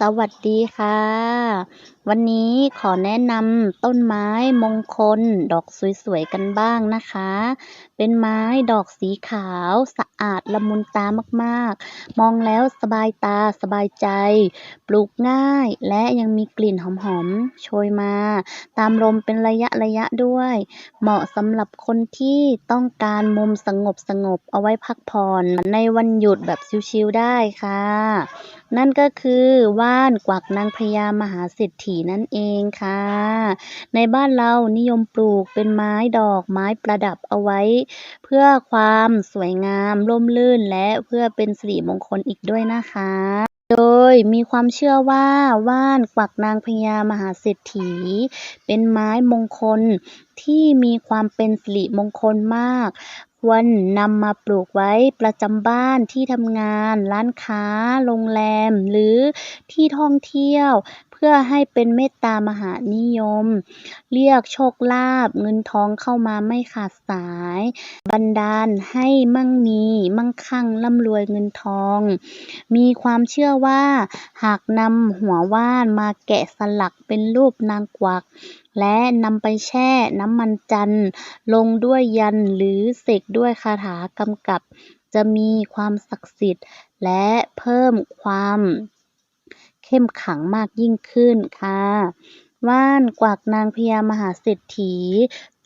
สวัสดีค่ะ วันนี้ขอแนะนำต้นไม้มงคล ดอกสวยๆกันบ้างนะคะ เป็นไม้ดอกสีขาวสะอาดละมุนตามากๆ มองแล้วสบายตาสบายใจ ปลูกง่ายและยังมีกลิ่นหอมๆโชยมา ตามลมเป็นระยะๆด้วย เหมาะสำหรับคนที่ต้องการมุมสงบๆเอาไว้พักผ่อนในวันหยุดแบบชิลๆได้ค่ะ นั่นก็คือว่านกวักนางพญามหาเศรษฐีนั่นเองค่ะ ในบ้านเรานิยมปลูกเป็นไม้ดอกไม้ประดับเอาไว้ เพื่อความสวยงามร่มรื่นและเพื่อเป็นสิริมงคลอีกด้วยนะคะ โดยมีความเชื่อว่าว่านกวักนางพญามหาเศรษฐี เป็นไม้มงคลที่มีความเป็นสิริมงคลมาก ควรนำมาปลูกไว้ประจำบ้านที่ทำงาน ร้านค้า โรงแรม หรือที่ท่องเที่ยว เพื่อให้เป็นเมตตามหานิยม เรียกโชคลาภเงินทองเข้ามาไม่ขาดสาย บันดาลให้มั่งมี มั่งคั่งร่ำรวยเงินทอง มีความเชื่อว่า หากนำหัวว่านมาแกะสลักเป็นรูปนางกวักและนำไปแช่น้ำมันจันทร์ลงด้วยยันหรือเสกด้วยคาถากำกับ จะมีความศักดิ์สิทธิ์ และเพิ่มความเข้มขังมากยิ่งขึ้นค่ะว่านกวักนางพญามหาเศรษฐี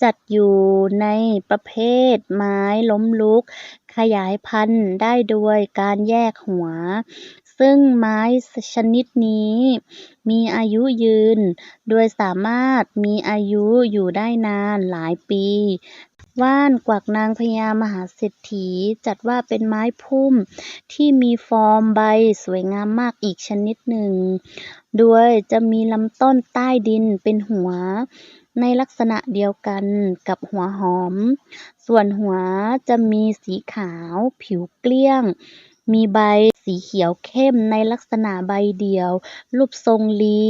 จัดอยู่ในประเภทไม้ล้มลุก ขยายพันธุ์ได้โดยการแยกหัว ซึ่งไม้ชนิดนี้มีอายุยืน โดยสามารถมีอายุอยู่ได้นานหลายปี ว่านกวักนางพญามหาเศรษฐีจัดว่าเป็นไม้พุ่มที่มีฟอร์มใบสวยงามมากอีกชนิดหนึ่ง โดยจะมีลำต้นใต้ดินเป็นหัวในลักษณะเดียวกันกับหัวหอม ส่วนหัวจะมีสีขาว ผิวเกลี้ยง มีใบสีเขียวเข้มในลักษณะใบเดี่ยว รูปทรงลี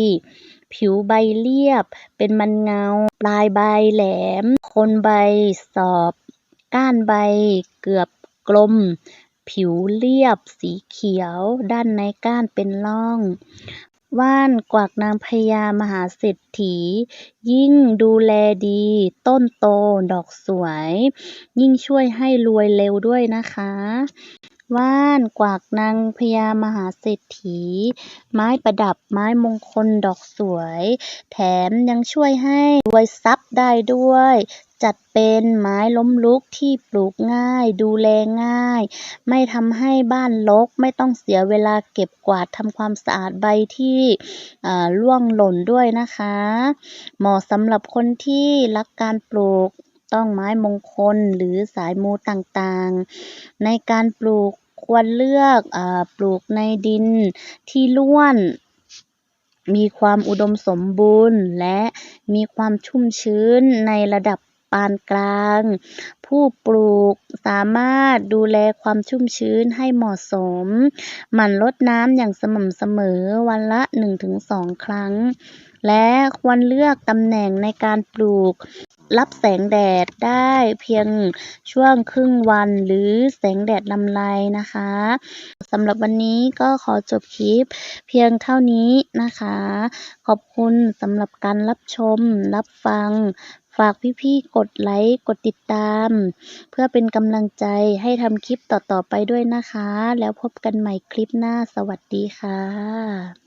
ผิวใบเรียบ เป็นมันเงา ปลายใบแหลม โคนใบสอบ ก้านใบเกือบกลม ผิวเรียบ สีเขียว ด้านในก้านเป็นร่อง ว่านกวักนางพญามหาเศรษฐี ยิ่งดูแลดี ต้นโต ดอกสวย ยิ่งช่วยให้รวยเร็วด้วยนะคะ ว่าน กวักนางพญามหาเศรษฐี ไม้ประดับไม้มงคลดอกสวย แถมยังช่วยให้รวยทรัพย์ได้ด้วย จัดเป็นไม้ล้มลุกที่ปลูกง่าย ดูแลง่าย ไม่ทำให้บ้านรกไม่ต้องเสียเวลาเก็บกวาดทำความสะอาดใบที่ร่วงหล่นด้วยนะคะ เหมาะสำหรับคนที่รักการปลูกต้องไม้มงคลหรือสายมูต่างๆ ในการปลูก ควรเลือกปลูกในดินที่ร่วน มีความอุดมสมบูรณ์ และมีความชุ่มชื้นในระดับปานกลาง ผู้ปลูกสามารถดูแลความชุ่มชื้นให้เหมาะสม หมั่นรดน้ำอย่างสม่ำเสมอวันละ 1-2 ครั้ง และควรเลือกตำแหน่งในการปลูก รับแสงแดดได้เพียงช่วงครึ่งวันหรือแสงแดดรำไรนะคะสำหรับวันนี้ก็ขอจบคลิปเพียงเท่านี้นะคะ ขอบคุณสำหรับการรับชม รับฟังฝากพี่ๆ กดไลค์ กดติดตาม เพื่อเป็นกำลังใจให้ทำคลิปต่อๆไปด้วยนะคะ แล้วพบกันใหม่คลิปหน้าสวัสดีค่ะ